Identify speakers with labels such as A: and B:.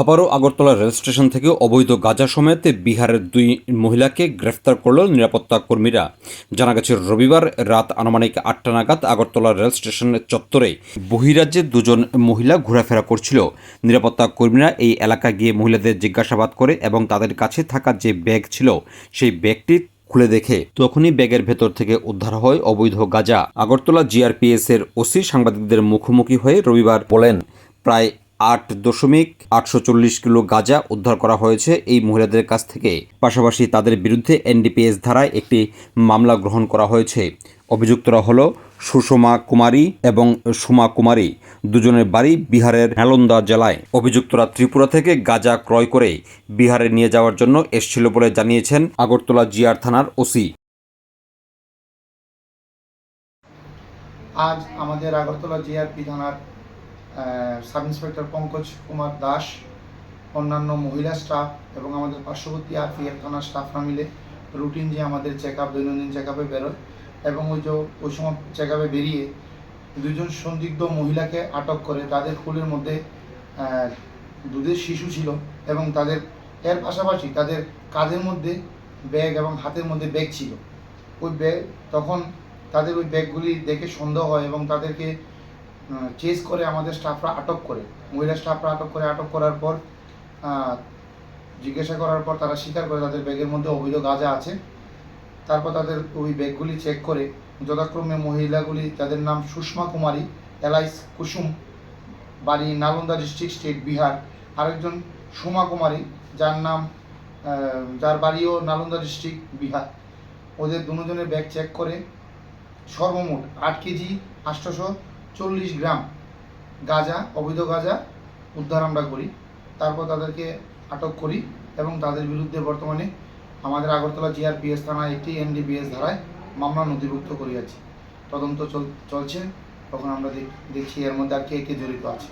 A: আবারও Agartala rail station থেকে অবৈধ গাঁজা সমেত বিহারের দুই মহিলাকে গ্রেফতার করল নিরাপত্তা কর্মীরা। জানা গেছে, রবিবার রাত আনুমানিক আটটা নাগাদ আগরতলা রেল স্টেশনের চত্বরে বহিরাজ্যে দুজন মহিলা ঘোরাফেরা করছিল। নিরাপত্তা কর্মীরা এই এলাকায় গিয়ে মহিলাদের জিজ্ঞাসাবাদ করে এবং তাদের কাছে থাকা যে ব্যাগ ছিল, সেই ব্যাগটি খুলে দেখে। তখনই ব্যাগের ভেতর থেকে উদ্ধার হয় অবৈধ গাঁজা। আগরতলা জিআরপিএস এর ওসি সাংবাদিকদের মুখোমুখি হয়ে রবিবার বলেন, প্রায় আট দশমিক আটশো চল্লিশ কিলো গাঁজা উদ্ধার করা হয়েছে। এই মহিলাদের কাছ থেকে পাশাপাশি তাদের বিরুদ্ধে এনডিপিএস ধারায় একটি মামলা গ্রহণ করা হয়েছে। অভিযুক্তরা হল সুষমা কুমারী এবং সুমা কুমারী, দুজনের বাড়ি বিহারের নালন্দা জেলায়। অভিযুক্তরা ত্রিপুরা থেকে গাঁজা ক্রয় করে বিহারে নিয়ে যাওয়ার জন্য এসছিল বলে জানিয়েছেন আগরতলা জিআর থানার ওসি।
B: আজ আমাদের আগরতলা জিআরপি থানার সাব ইন্সপেক্টর পঙ্কজ কুমার দাস, অন্যান্য মহিলা স্টাফ এবং আমাদের পার্শ্ববর্তী আরপিএফ থানার স্টাফরা মিলে রুটিন যে আমাদের চেক আপ দৈনন্দিন চেক আপে বেরোয় এবং ওই যে ওই সময় চেক আপে বেরিয়ে দুজন সন্দিগ্ধ মহিলাকে আটক করে। তাদের কুলের মধ্যে দুধের শিশু ছিল এবং তাদের, এর পাশাপাশি তাদের কাঁধের মধ্যে ব্যাগ এবং হাতের মধ্যে ব্যাগ ছিল। ওই ব্যাগ তখন তাদের ওই ব্যাগগুলি দেখে সন্দেহ হয় এবং তাদেরকে চেস করে আমাদের স্টাফরা আটক করে। মহিলা স্টাফরা আটক করে, আটক করার পর জিজ্ঞাসা করার পর তারা স্বীকার করে তাদের ব্যাগের মধ্যে অবৈধ গাঁজা আছে। তারপর তাদের ওই ব্যাগগুলি চেক করে, যথাক্রমে মহিলাগুলি যাদের নাম সুষমা কুমারী এলাইস কুসুম, বাড়ি নালন্দা ডিস্ট্রিক্ট স্টেট বিহার। আরেকজন সুমা কুমারী, যার নাম যার বাড়িও নালন্দা ডিস্ট্রিক্ট বিহার। ওদের দুজনের ব্যাগ চেক করে, সর্বমোট আট কেজি, আটশোশো চল্লিশ গ্রাম গাঁজা, অবৈধ গাঁজা উদ্ধার আমরা করি। তারপর তাদেরকে আটক করি এবং তাদের বিরুদ্ধে বর্তমানে আমাদের আগরতলা জিআরপিএস থানায় একটি এনডিপিএস ধারায় মামলা নথিভুক্ত করিয়াছি। তদন্ত চল, চলছে। তখন আমরা দেখ- দেখছি এর মধ্যে আর কে কে জড়িত আছে।